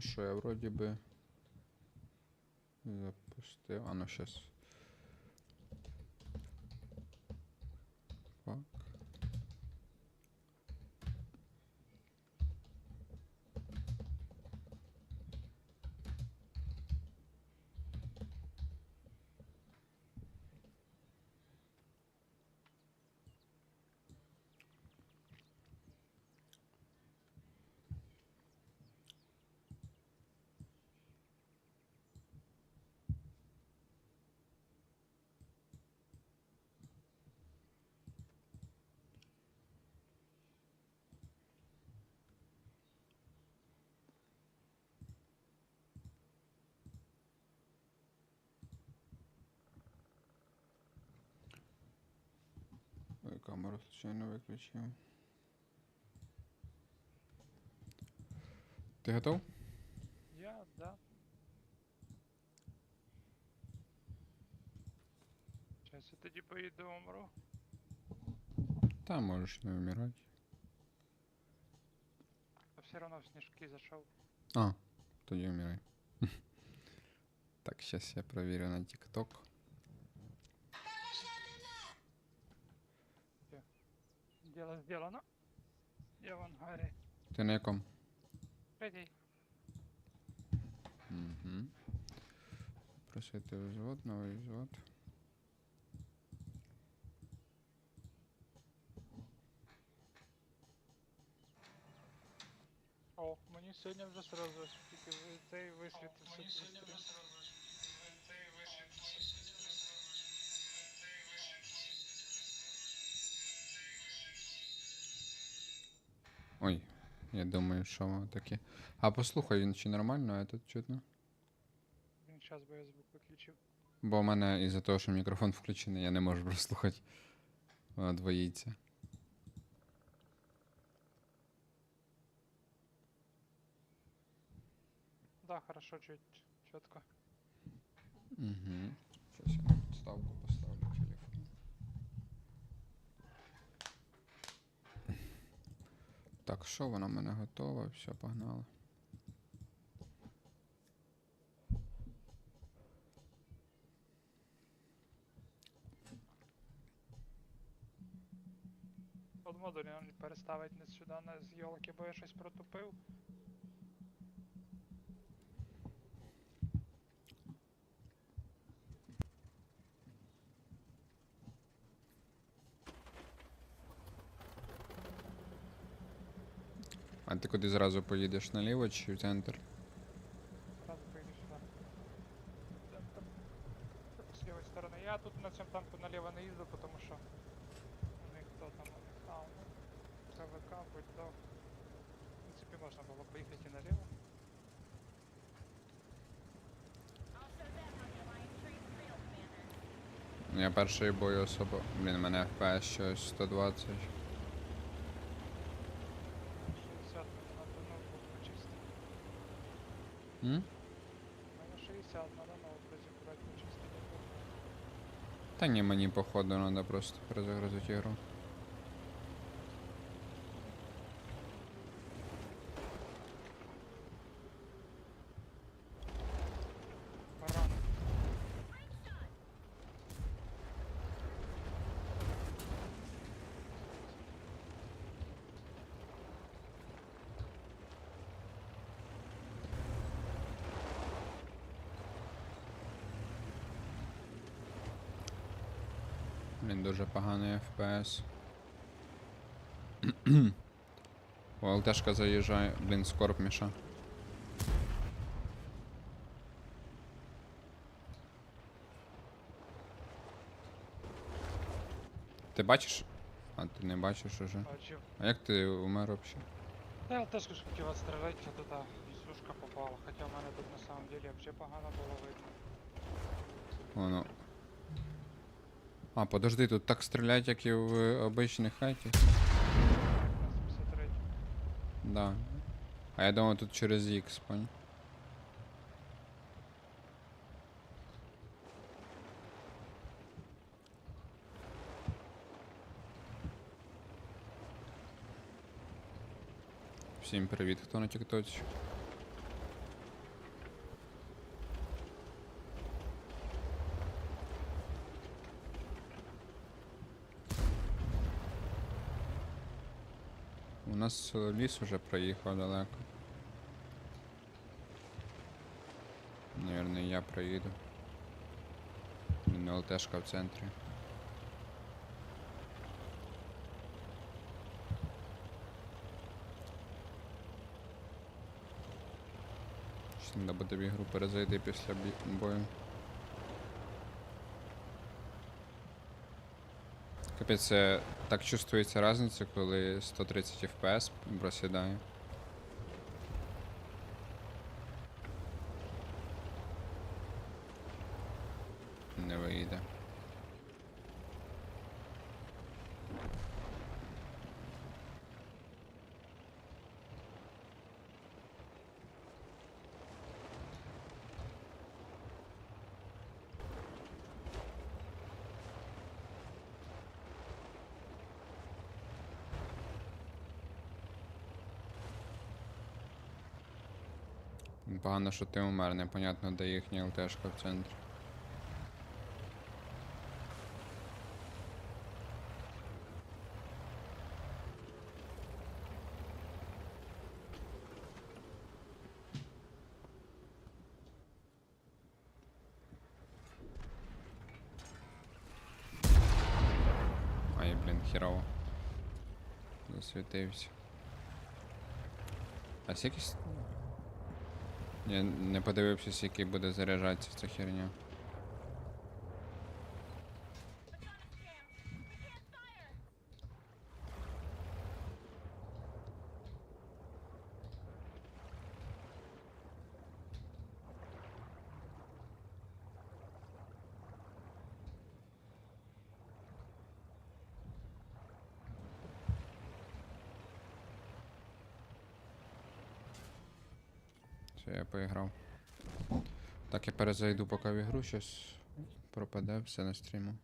що, я вроді би запустив. А ну щас. камеру случайно виключив. Ти готов? Я, да. Сейчас я тоді поїду умру. Та можеш не вмирати. А все равно в снежки зайшов. А, тоді вмирай. так, сейчас я проверю на TikTok. Дело сделано. Я в ангарі. Ти на якому? Третій. Угу. Просити взвод, новий взвод. О, мені сьогодні вже сразу тільки ви- цей висвітився. Ой, я думаю, що воно таке. А послухай, він чи нормально, а тут чутно? Він час би я звук виключив. Бо у мене із-за того, що мікрофон включений, я не можу прослухати. Воно двоїться. Да, хорошо, чуть чітко. Угу. Сейчас я на подставку поставлю телефон. Так, що воно в мене готове? Все, погнали. От модулі переставить не сюди, не з йолки, бо я щось протупив. Куди зразу поїдеш наліво чи в центр? Сразу поїду сюди. З лівої сторони. Я тут на цьому танку наліво не їздив, тому що у них хто там у них. А, ну, КВК, будь то. В принципі, можна було поїхати наліво. Я перший бой особо. Блін, мене FPS щось 120. 60 мені надо ноутбук почистити. М? Мене 60, надо ноутбук зібрати почистити. Та ні, мені походу треба просто перезагрузити ігру. Баран. Блін, дуже поганий FPS. О, ЛТшка заїжджає. Блін, скорб міша. Ти бачиш? А ти не бачиш уже. Бачив. А як ти умер вообще? Та я теж ж хотів відстрелити, а туди сушка попала. Хоча в мене тут на самом деле взагалі погано було видно. Воно. А, подожди, тут так стріляють, як і в е, обичній хаті. На 73. Да. А я думав тут через X, понял? Всім привіт, хто на тіктоці. У нас е, ліс уже проїхав далеко. Наверно, я проїду. Не ЛТшка в центрі. Треба буде в перезайти після бою. Капець, так чувствується різниця, коли 130 FPS просідає. Не вийде. Погано, що ти умер, непонятно, де їхня ЛТшка в центрі. Ай, блін, хірово. Засвітився. А скільки... Я не подивився, який буде заряджатися ця херня. Все, я поіграв. Так, я перезайду поки в ігру, щось пропаде все на стріму.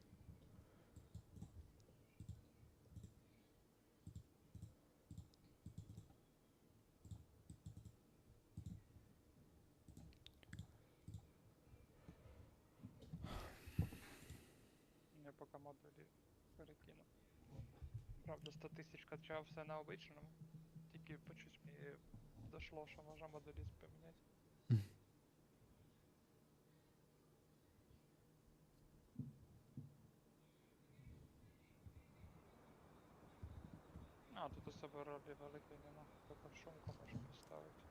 Правда, 100 тисяч качав все на обичному. Тільки по чуть мені дошло, что можна модулист поменять. А, тут у себе ролі великої нема, тільки шумку можу поставити.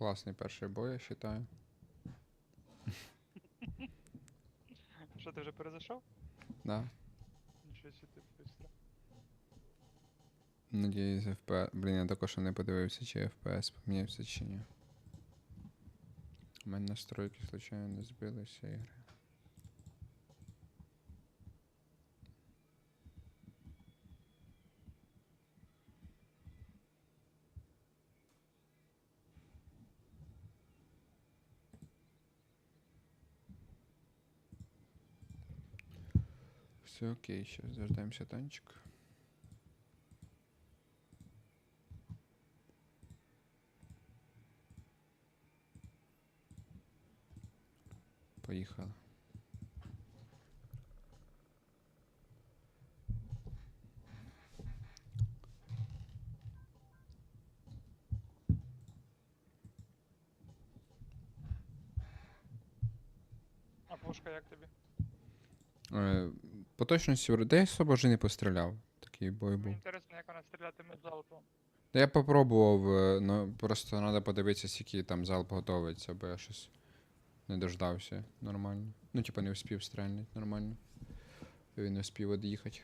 Класний перший бой, я вважаю. Що ти вже перезайшов? Да. Нічого ти быстро. Надіюсь, FPS. Блін, я також не подивився, чи FPS помінявся чи ні. У мене настройки, случайно, не збилися ігри. Все окей, сейчас дождаемся танчик. Поїхали. А пушка як тобі? По точності вроде я особо вже не постріляв. Такий бой Мені був. інтересно, як вона стрілятиме залпом. Та я попробував, е, ну просто треба подивитися, скільки там залп готовиться, бо я щось не дождався нормально. Ну, типа не встиг стрельнути нормально. Він не встиг від'їхати.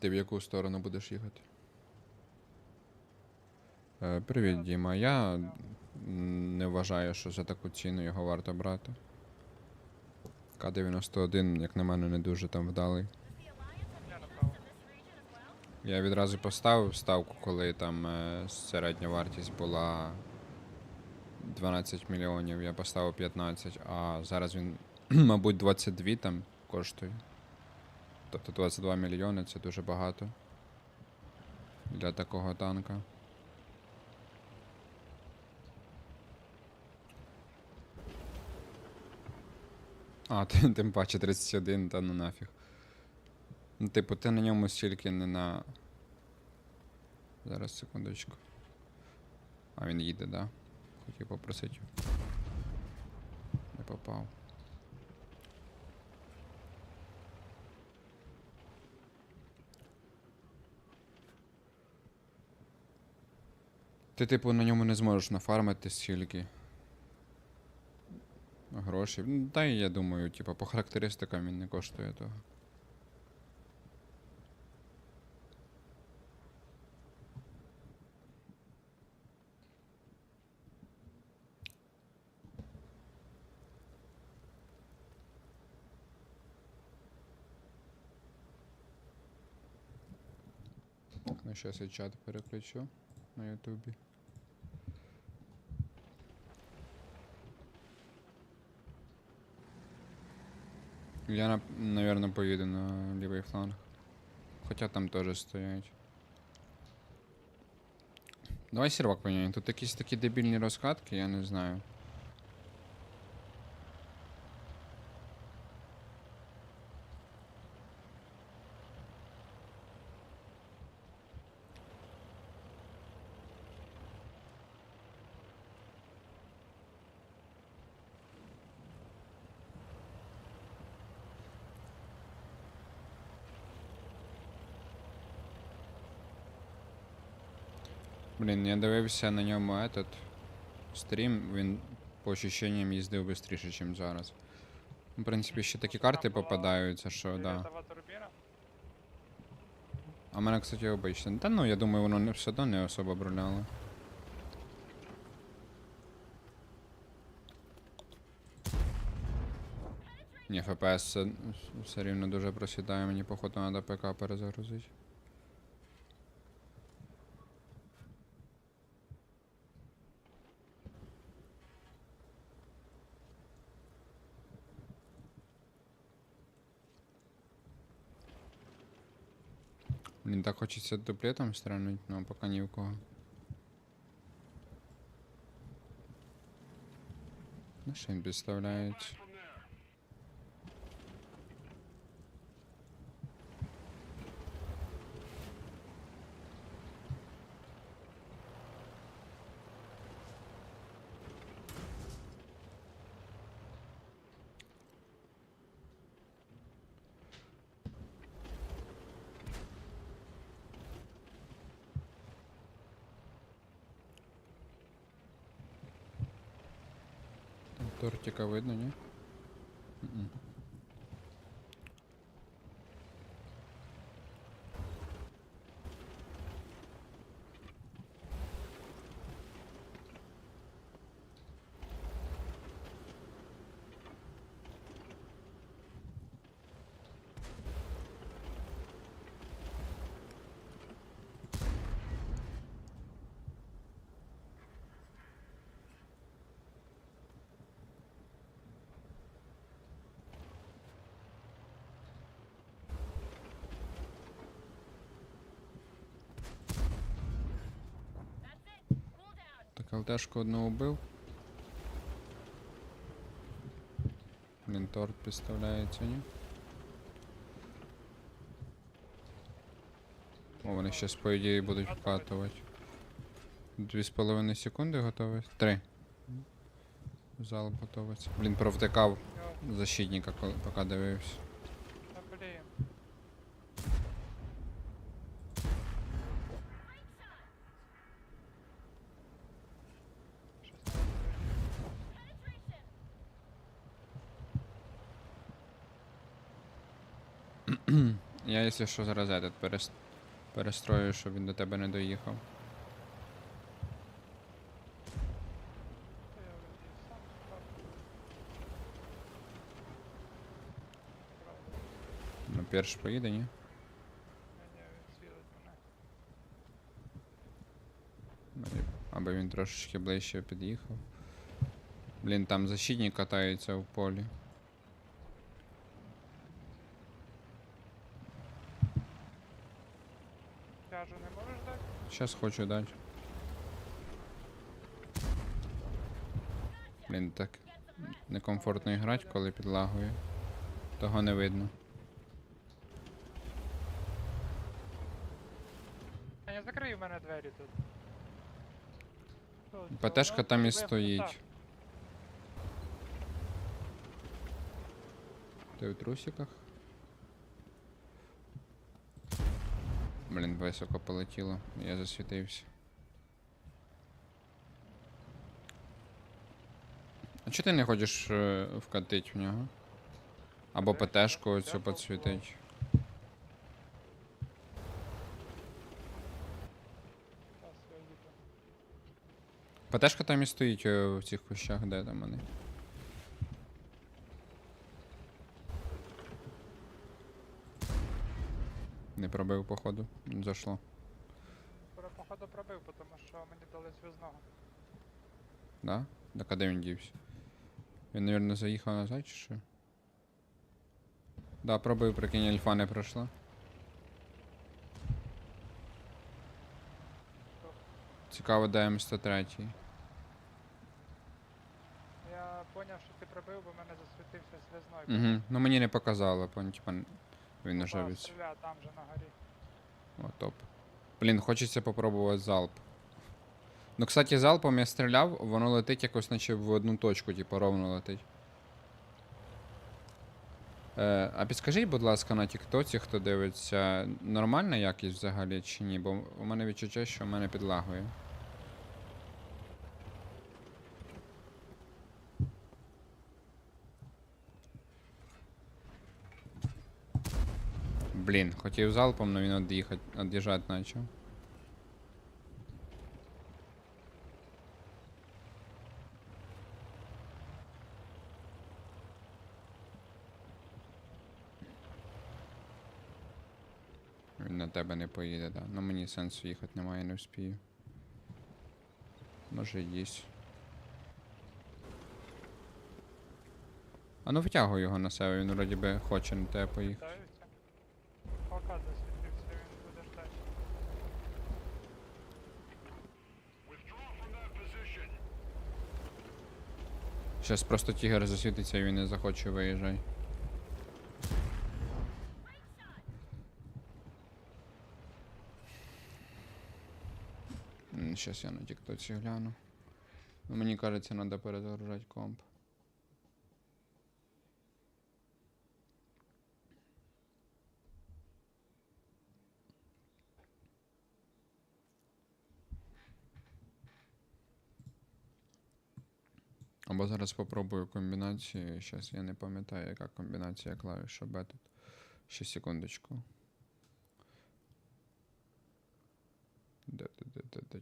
Ти в яку сторону будеш їхати? Е, привіт, Діма. Я не вважаю, що за таку ціну його варто брати. К-91, як на мене, не дуже там вдалий. Я. Відразу поставив ставку, коли там е, середня вартість була 12 мільйонів, я поставив 15, а зараз він, мабуть, 22 там коштує. Тобто 22 мільйони це дуже багато для такого танка. А, тим, тим паче 31, та ну нафіг. Ну, типу, ти на ньому стільки не на. Зараз секундочку. А він їде, да? Хотів попросити. Не попав. Ти, типу, на ньому не зможеш нафармити стільки. Грошей. Ну, Та я думаю, типу, по характеристикам він не коштує того. Ну, я чат переключу на ютубі. Я, наверное, поїду на лівий фланг. Хоча там теж стоять. Давай сервак поменяем. Тут якісь такі дебільні розкатки, я не знаю. Блін, я дивився на ньому этот стрім, він по ощущениям їздив швидше, ніж зараз. В принципі, ще такі карти попадаються, що да. А в мене, кстати, обичне. Та ну, я думаю, воно не все одно не особо бруляло. Ні, FPS все, все рівно дуже просідає, мені походу треба ПК перезагрузити. Так хочется дуплетом стрельнуть, но пока ни у кого. Що він тортика видно, ні? ЛТшку одну убив. Блін, торт підставляється, ні? О, вони щас, по ідеї, будуть вкатувати. Дві з половиною секунди готові? Три. Залп готовиться. Блін, провтикав защитника, поки дивився. якщо що зараз этот перест... перестрою, щоб він до тебе не доїхав. Ну, перш поїде, ні? Аби він трошечки ближче під'їхав. Блін, там защитник катається в полі. Щас хочу дати. Блін, так некомфортно грати, коли підлагує. Того не видно. А не закрий в мене двері тут. Тут, ПТшка там і стоїть. Ти в трусиках? Блін, високо полетіло. Я засвітився. А чого ти не хочеш е, вкатить в нього? Або ПТшку Я оцю підсвітить. ПТшка там і стоїть е, в цих кущах, де там вони. Не пробив, походу. Зашло. Скоро, походу пробив, тому що мені дали зв'язного. Да? Так а де він дівся? Він, мабуть, заїхав назад чи що? Да, пробив, прикинь, альфа не пройшла. Цікаво, де М103. Я поняв, що ти пробив, бо в мене засвітився зв'язной. Угу. Ну мені не показало, пон, типа, він уже від... стріляє там же на горі. О, топ. Блін, хочеться попробувати залп. Ну, кстати, залпом я стріляв, воно летить якось наче в одну точку, типу, ровно летить. Е, а підскажіть, будь ласка, на тіктоці, хто дивиться, нормальна якість взагалі чи ні? Бо у мене відчуття, що в мене підлагує. Блін, хотів залпом, але він од'їхать, од'їжджати почав. Він на тебе не поїде, да. Ну мені сенсу їхати немає, не вспію. Може їсть. А ну витягуй його на себе, він вроді би хоче на тебе поїхати. Ставиться. Пока засвітився, він буде ждати. Щас просто тігр засвітиться і він не захоче виїжджай. Зараз я на тіктоці гляну. Ну, мені кажеться, треба перезагружати комп. Або зараз попробую комбінацію. Щас я не пам'ятаю, яка комбінація клавіша B тут. Ще секундочку. Де, де, де, де, де.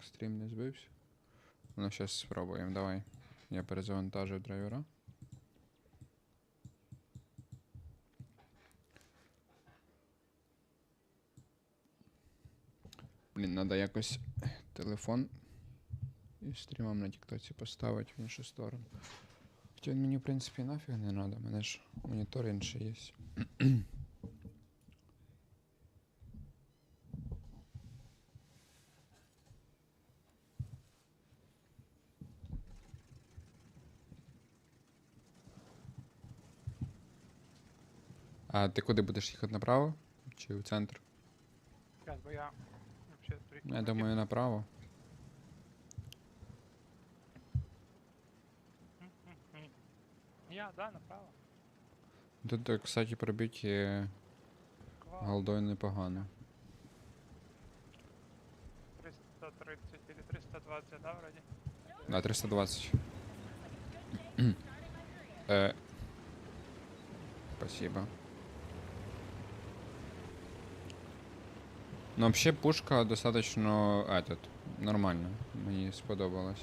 Так, стрім не збився. Ну, зараз спробуємо, давай. Я перезавантажив драйвера. Блін, треба якось телефон і стрімом на тіктоці поставити в іншу сторону. Хоча він мені, в принципі, нафіг не треба, мене ж монітор інший є. А ти куди будеш їхати направо? Чи в центр? Зараз, бо я взагалі Я думаю, направо. Я, да, направо. Тут, е, кстати, пробиті Квал. голдою непогано. 330 или 320, да, вроде? Да, 320. Э, спасибо. Ну, вообще пушка достаточно этот, нормально. Мені сподобалось.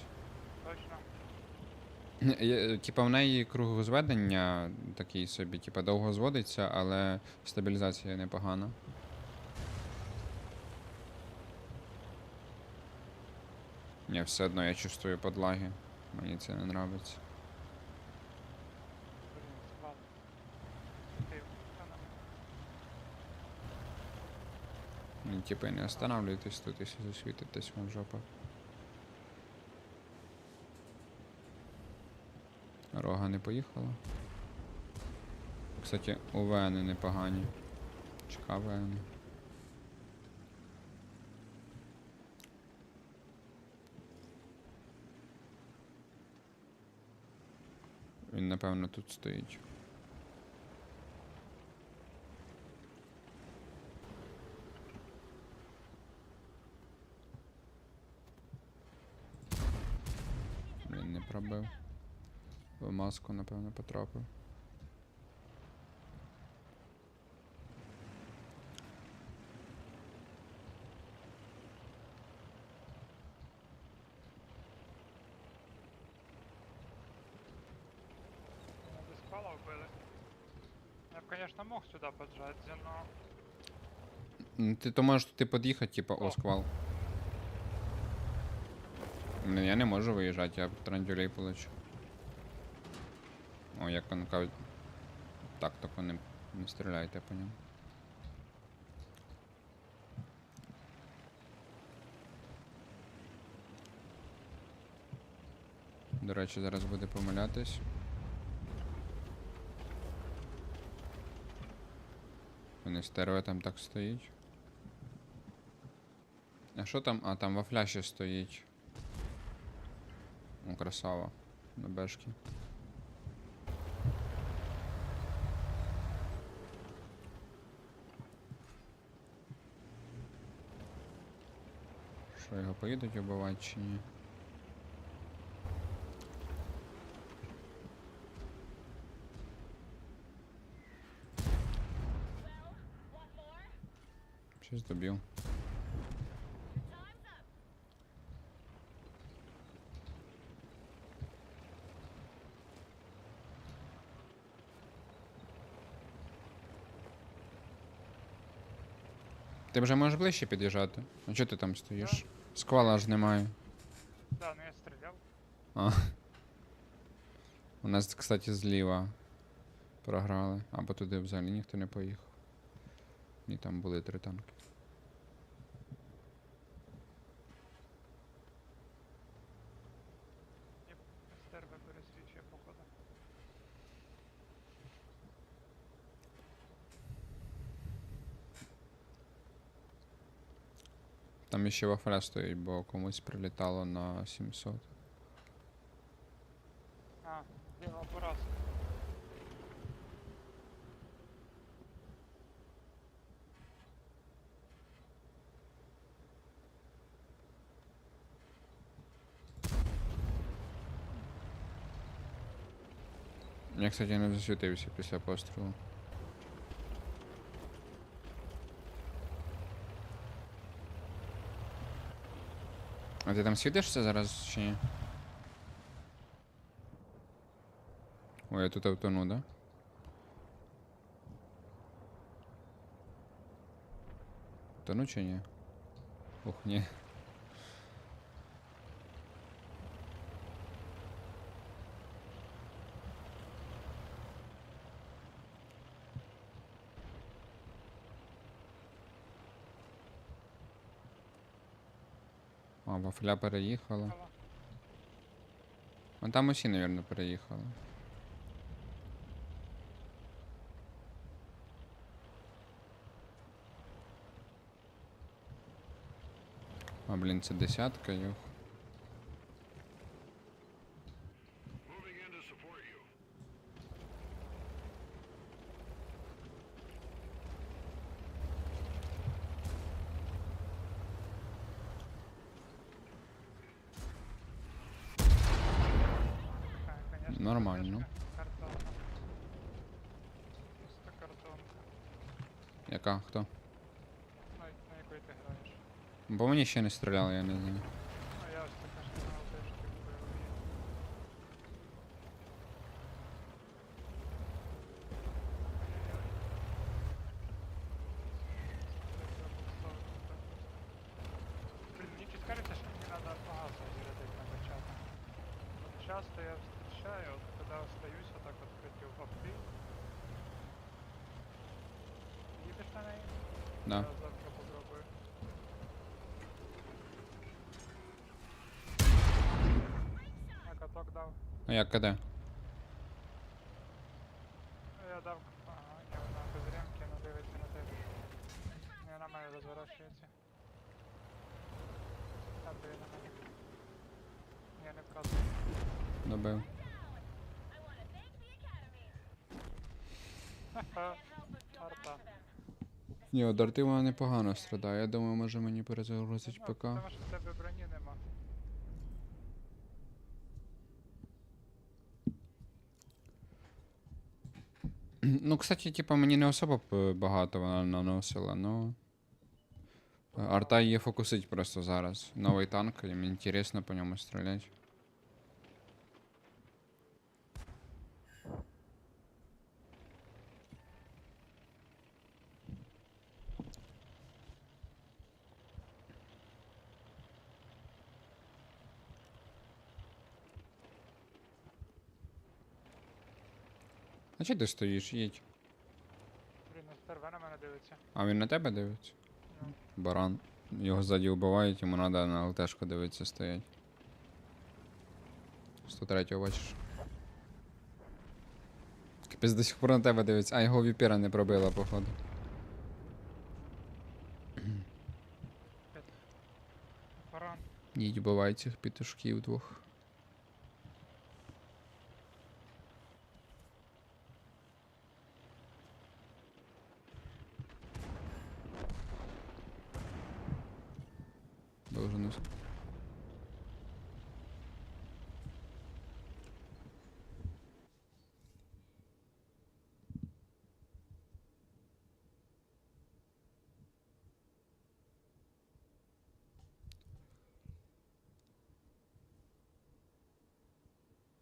Точно. Є- Типа в неї кругозведення такий собі, типа довго зводиться, але стабілізація непогана. Ні, все одно я чувствую подлаги. Мені це не нравиться. Блин, квал. Ты, она. Ну, типа, не останавливайтесь тут, якщо засвітитесь вам жопа. Рога не поїхала. Кстати, у Вени непогані. Чека Вени. Він, напевно, тут стоїть. Він. В маску, напевно, потрапив. Квала убили. Я б, конечно, мог сюда поджать, но... Ти то можеш туди під'їхати, типа, о, сквал. Ну, я не можу виїжджати, я трандюлей получу. О, як він кажуть. Так, тільки не, не стріляйте по ньому. До речі, зараз буде помилятись. Вони стерео там так стоїть. А що там? А, там во фляші стоїть. О, красава. На бешки. Що його поїдуть убивати чи ні? Щось добив. Ти вже можеш ближче під'їжджати? А чого ти там стоїш? Сквала ж немає. Да, ну я стріляв. А. У нас, кстати, зліва програли. Або туди взагалі ніхто не поїхав. Ні, там були три танки. Там ще вафля стоїть, бо комусь прилітало на 700. А, ліва бурас. Я, кстати, не засвітився після пострілу. А ти там світишся зараз чи ні? Ой, я тут автону, да? Тону чи ні? Ух, ні. А, вафля переїхала. А там усі, мабуть, переїхали. А, блін, це десятка, юх. Moving in to support you. Нормально. Картонка. Просто картонка. Яка? Хто? На, на якої ти граєш? Бо мені ще не стріляли, я не знаю. Ну я ось така ж канал теж типу бойовий. Блин, мне чуть кажется, что мне надо ага, зарядить на початок. Вот часто я встречаю, вот когда остаюсь вот так вот против вовты. Едешь на ней? Да. Я завтра попробую. Каток дав. Ну як? Ну, Я дав. Ага, ні, вона без ремки, вона дивиться на тебе. Не на мене розворошується. Там де на мене. Ні, не вказує. Добив. Ха-ха. Арта. Ні, от арти вона непогано страдає. Я думаю, може мені перезагрузить Ну, ПК. Тому що в тебе броні нема. Ну, кстати, типа, мені не особо п- багато вона наносила, ну. е, Арта її фокусить просто зараз. Новий танк, і мені інтересно по ньому стріляти. А чи ти стоїш? Їдь. Блін, ну сперва на мене дивиться. А він на тебе дивиться? Ну. Баран. Його ззаді вбивають, йому треба на ЛТшку дивитися стоять. 103 бачиш. Капець до сих пор на тебе дивиться. А його віпіра не пробила, походу. Баран. Їдь вбивай цих пітушків двох. Должен ус-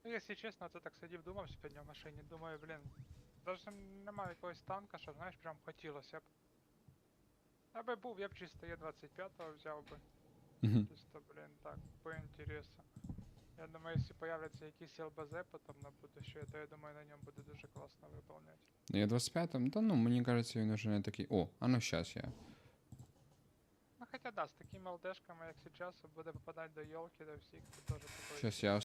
Ну, якщо чесно, то так сидів, думав сьогодні в машині. Думаю, блін, даже немає якогось танка, що знаєш, прям хотілося б. Аби був, я б чисто Е25 взяв би. Мгм. Чисто, блін, так, по інтересу. Я думаю, якщо появляться якісь ЛБЗ потім на будущее, то я думаю, на ньому буде дуже класно виповнять. Ну, Я 25-м, та ну, мені кажеться, він уже не такий. О, а ну щас я. Ну хоча да, з такими ЛДшками, як зараз, буде попадати до йолки, до всіх, то теж такой. Щас я